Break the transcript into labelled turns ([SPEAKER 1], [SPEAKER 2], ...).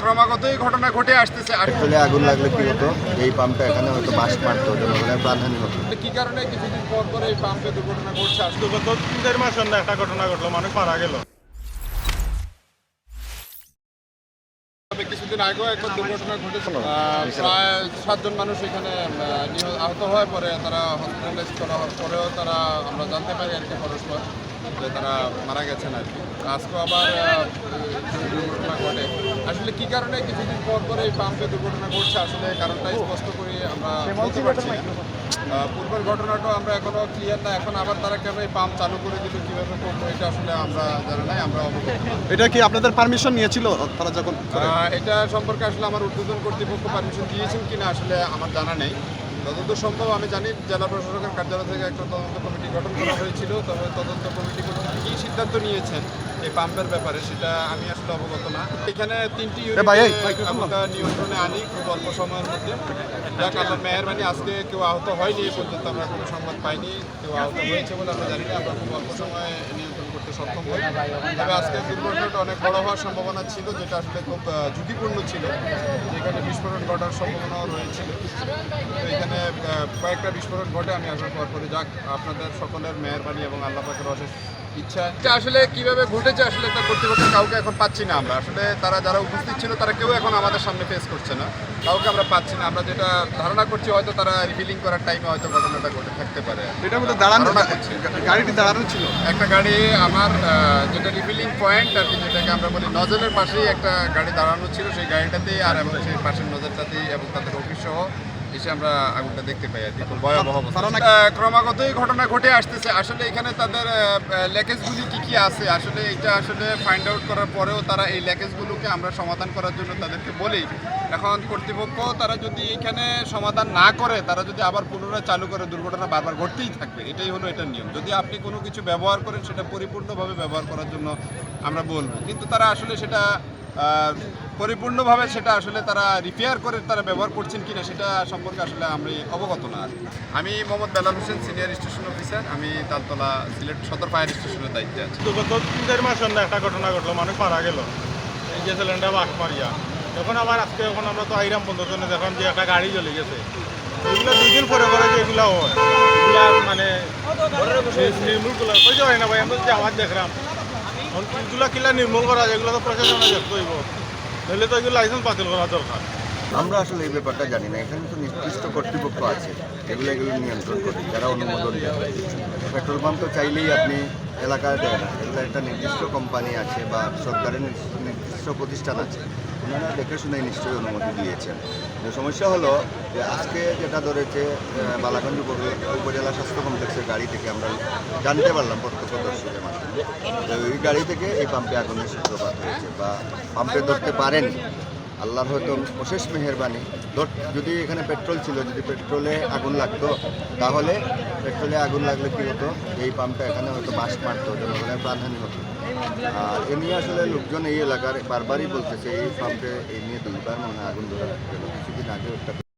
[SPEAKER 1] ক্রমাগতই ঘটনা ঘটে আসতেছে।
[SPEAKER 2] পেট্রোলে আগুন লাগলে কি হতো? এই পাম্পটা এখানে হয়তো বাস মারতো প্রাণহানি হতো।
[SPEAKER 1] কি কারণে কিছুদিন পর পর এই পাম্পে দুর্ঘটনা ঘটছে? আসলে
[SPEAKER 3] গত তিন চার মাস সন্ধ্যা একটা ঘটনা ঘটলো মানুষ মারা গেল।
[SPEAKER 1] কিছুদিন আগেও একবার দুর্ঘটনা ঘটেছিল। প্রায় সাতজন মানুষ এখানে আহ, আহত হয়ে পরে তারা হসপিটালাইজ করা হওয়ার পরেও তারা আমরা জানতে পারি আর কি পরস্পর। যে তারা মারা গেছেন আর কি। আজকেও আবার দুর্ঘটনা ঘটে। আসলে কি কারণে কিছুদিন পর পর এই পাম্পে দুর্ঘটনা ঘটছে আসলে কারণটা স্পষ্ট করে আমরা বলতে পারছি পূর্বের ঘটনাটাও আমরা এখনও ক্লিয়ার না এখন আবার তারা কেন এই পাম্প চালু করে দিল কীভাবে করব এটা আসলে আমরা জানি নাই আমরা
[SPEAKER 4] এটা কি আপনাদের পারমিশন নিয়েছিল তারা যখন
[SPEAKER 1] এটা সম্পর্কে আসলে আমার উদ্বোধন কর্তৃপক্ষ পারমিশন দিয়েছেন কিনা আসলে আমার জানা নেই। যতদূর সম্ভব, আমি জানি জেলা প্রশাসকের কার্যালয় থেকে একটা তদন্ত কমিটি গঠন করা হয়েছিল, তবে তদন্ত কমিটি কী সিদ্ধান্ত নিয়েছেন? এই পাম্পের ব্যাপারে সেটা আমি আসলে অবগত না। এখানে তিনটি আমরা নিয়ন্ত্রণে আনি খুব অল্প সময়ের মধ্যে। যাক আল্লাহ মেহরবানি আজকে কেউ আহত হয়নি এই পর্যন্ত আমরা কোনো সংবাদ পাইনি কেউ আহত হয়েছে বলে আমরা জানি না আমরা খুব অল্প সময়ে নিয়ন্ত্রণ করতে সক্ষম হই। তবে আজকে দুর্ঘটনাটা অনেক বড় হওয়ার সম্ভাবনা ছিল যেটা আসলে খুব ঝুঁকিপূর্ণ ছিল। যেখানে বিস্ফোরণ ঘটার সম্ভাবনাও রয়েছিল তো এখানে কয়েকটা বিস্ফোরণ ঘটে আমি আসার পর পরে যাক আপনাদের সকলের মেহরবানি এবং আল্লাহ পাকের অশেষ ইচ্ছা এটা আসলে কীভাবে ঘটেছে আসলে তার কর্তৃপক্ষের কাউকে এখন পাচ্ছি না আমরা। আসলে তারা যারা উপস্থিত ছিল তারা কেউ এখন আমাদের সামনে ফেস করছে না। কাউকে আমরা পাচ্ছি না। আমরা যেটা ধারণা করছি হয়তো তারা রিফিলিং করার টাইমে হয়তো ঘটনাটা ঘটে থাকতে পারে।
[SPEAKER 4] এটার মধ্যে দাঁড়ানো গাড়িটি দাঁড়ানো ছিল।
[SPEAKER 1] একটা গাড়ি আমার যেটা রিফিলিং পয়েন্ট আর কি যেটাকে আমরা বলি নজলের পাশেই একটা গাড়ি দাঁড়ানো ছিল। সেই গাড়িটাতেই আর এবং সেই পাশের নজরটাতেই এবং তাদের অফিস সহ এসে আমরা আগুনটা দেখতে পাই আর কি ভয়াবহ ক্রমাগতই ঘটনা ঘটে আসতেছে। আসলে এখানে তাদের ল্যাকেজগুলি কি কি আছে? আসলে এটা আসলে ফাইন্ড আউট করার পরেও তারা এই ল্যাকেজগুলোকে আমরা সমাধান করার জন্য তাদেরকে বলি। এখন কর্তৃপক্ষ তারা যদি এখানে সমাধান না করে তারা যদি আবার পুনরায় চালু করে দুর্ঘটনা বারবার ঘটতেই থাকবে এটাই হলো এটার নিয়ম। যদি আপনি কোনো কিছু ব্যবহার করেন সেটা পরিপূর্ণভাবে ব্যবহার করার জন্য আমরা বলব। কিন্তু তারা আসলে সেটা পরিপূর্ণভাবে সেটা আসলে তারা রিপেয়ার করে তারা ব্যবহার করছেন কিনা সেটা সম্পর্কে আসলে আমি অবগত না। আমি Mohammad Belal Hossain senior station officer আমি তালতলা সিলেট সদর ফায়ার স্টেশনের দায়িত্বে আছি।
[SPEAKER 3] তো গত তিন চার মাস একটা ঘটনা ঘটলো মানুষ মারা গেল। এই যে সিলিন্ডার বাস মারিয়া। এখন আবার আজকে এখন আমরা তো আইরাম বন্ধ জন্য দেখলাম যে একটা গাড়ি জ্বলে গেছে। এগুলো দুই দিন পরে পরে যেগুলো হয় এগুলা মানে নির্মূল করা পারি না ভাই আমরা যে আওয়াজ দেখলাম। এগুলো কিলা নির্মূল করা যায় এগুলো তো প্রশাসনে দেখতে হইব। নইলে তো এগুলো লাইসেন্স বাতিল করা দরকার।
[SPEAKER 2] আমরা আসলে এই ব্যাপারটা জানি না। এখানে তো নির্দিষ্ট কর্তৃপক্ষ আছে। এগুলো এগুলো নিয়ন্ত্রণ করে যারা অনুমোদন দেয়। পেট্রোল পাম্প তো চাইলেই আপনি এলাকায় দেয় না। এগুলো একটা নির্দিষ্ট কোম্পানি আছে বা সরকারের নির্দিষ্ট প্রতিষ্ঠান আছে। দেখে শুনে নিশ্চয়ই অনুমতি দিয়েছেন। সমস্যা হলো যে আজকে যেটা ধরেছে বালাগঞ্জ উপজেলা স্বাস্থ্য কমপ্লেক্সের গাড়ি থেকে আমরা জানতে পারলাম প্রত্যক্ষদর্শীদের মাধ্যমে। ওই গাড়ি থেকে এই পাম্পে আগুনের সূত্রপাত হয়েছে বা পাম্পে ধরতে পারেনি। আল্লাহর হয়তো অশেষ মেহরবানি। যদি এখানে পেট্রোল ছিল, যদি পেট্রোলে আগুন লাগতো, তাহলে পেট্রোলে আগুন লাগলে কী হতো? এই পাম্পটা এখানে হয়তো বাস মারতো, জনগণের প্রাণহানি হতো। আর এ নিয়ে আসলে লোকজন এই এলাকার বারবারই বলতেছে, এই পাম্পে এই নিয়ে দুইবার মনে আগুন ধরে কিছুদিন আগে একটা